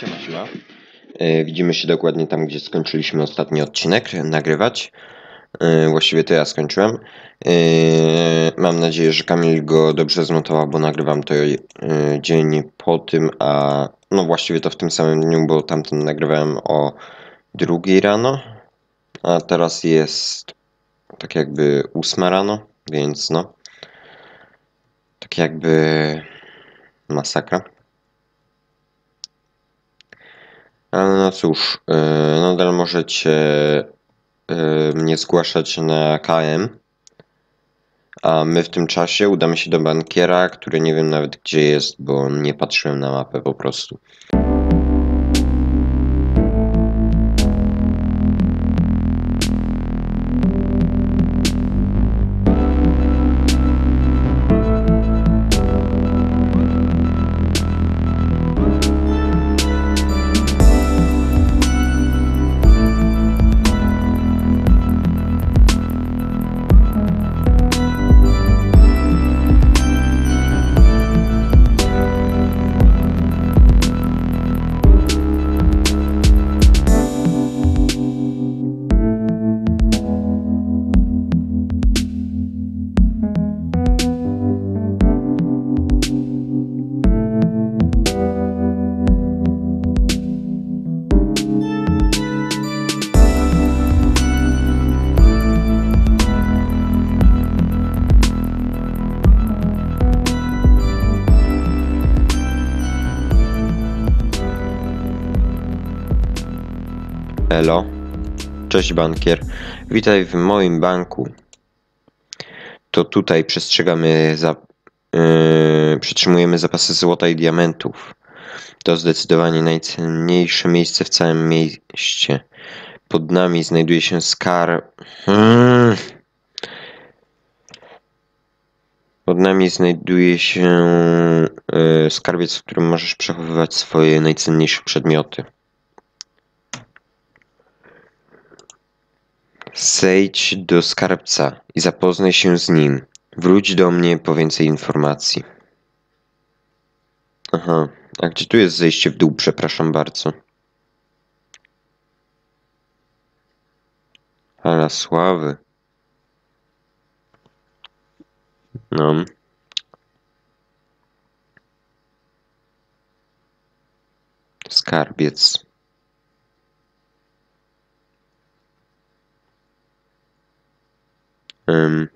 Siema. E, Widzimy się dokładnie tam, gdzie skończyliśmy ostatni odcinek nagrywać. E, Właściwie to ja skończyłem. E, Mam nadzieję, że Kamil go dobrze zmontował, bo nagrywam to e, dzień po tym, a no właściwie to w tym samym dniu, bo tamten nagrywałem o drugiej rano, a teraz jest tak jakby ósma rano, więc no. Tak jakby masakra. Ale no cóż, yy, nadal możecie yy, mnie zgłaszać na KM, a my w tym czasie udamy się do bankiera, który nie wiem nawet gdzie jest, bo nie patrzyłem na mapę po prostu. Elo, cześć bankier. Witaj w moim banku. To tutaj przestrzegamy za, yy, przetrzymujemy zapasy złota i diamentów. To zdecydowanie najcenniejsze miejsce w całym mieście. Pod nami znajduje się skarb. Mm. Pod nami znajduje się yy, skarbiec, w którym możesz przechowywać swoje najcenniejsze przedmioty. Zejdź do skarbca i zapoznaj się z nim. Wróć do mnie po więcej informacji. Aha, a gdzie tu jest zejście w dół? Przepraszam bardzo. Hala sławy. No. Skarbiec. Ym.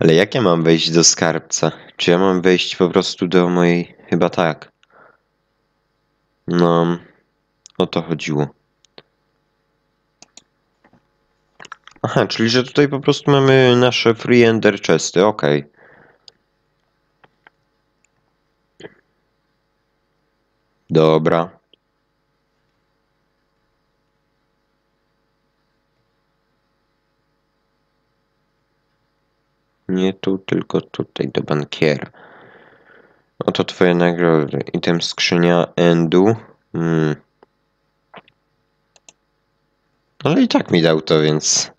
Ale jak ja mam wejść do skarbca? Czy ja mam wejść po prostu do mojej... Chyba tak. No, o to chodziło. Aha, czyli że tutaj po prostu mamy nasze free ender chesty, okej. Dobra. Nie tu, tylko tutaj, do bankiera. Oto twoje nagrody. Item skrzynia Endu. Hmm. Ale i tak mi dał to, więc...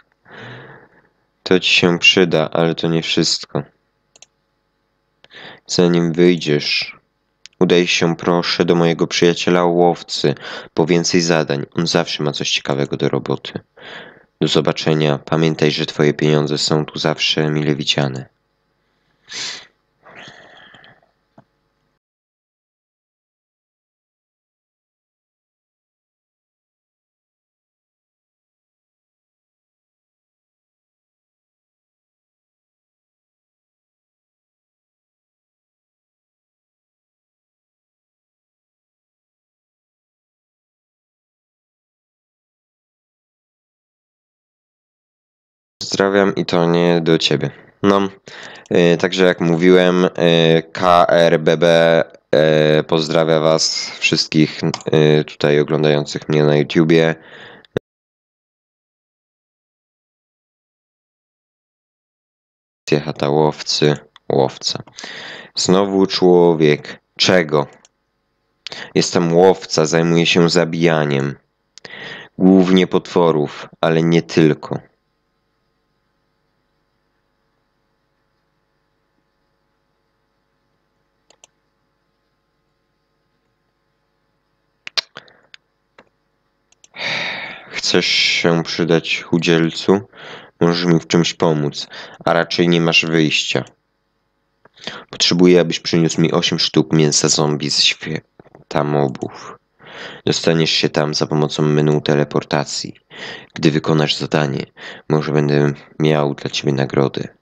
To ci się przyda, ale to nie wszystko. Zanim wyjdziesz, udaj się proszę do mojego przyjaciela łowcy po więcej zadań. On zawsze ma coś ciekawego do roboty. Do zobaczenia. Pamiętaj, że twoje pieniądze są tu zawsze mile widziane. Pozdrawiam i to nie do ciebie. No, yy, także jak mówiłem, yy, KRBB yy, pozdrawia Was wszystkich yy, tutaj oglądających mnie na YouTubie. Chata łowcy, łowca. Znowu człowiek. Czego? Jestem łowca, zajmuję się zabijaniem. Głównie potworów, ale nie tylko. Chcesz się przydać chudzielcu, możesz mi w czymś pomóc, a raczej nie masz wyjścia. Potrzebuję, abyś przyniósł mi 8 sztuk mięsa zombie z świata mobów. Dostaniesz się tam za pomocą menu teleportacji. Gdy wykonasz zadanie, może będę miał dla ciebie nagrodę.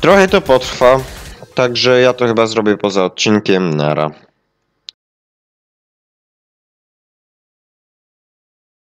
Trochę to potrwa, także ja to chyba zrobię poza odcinkiem. Nara.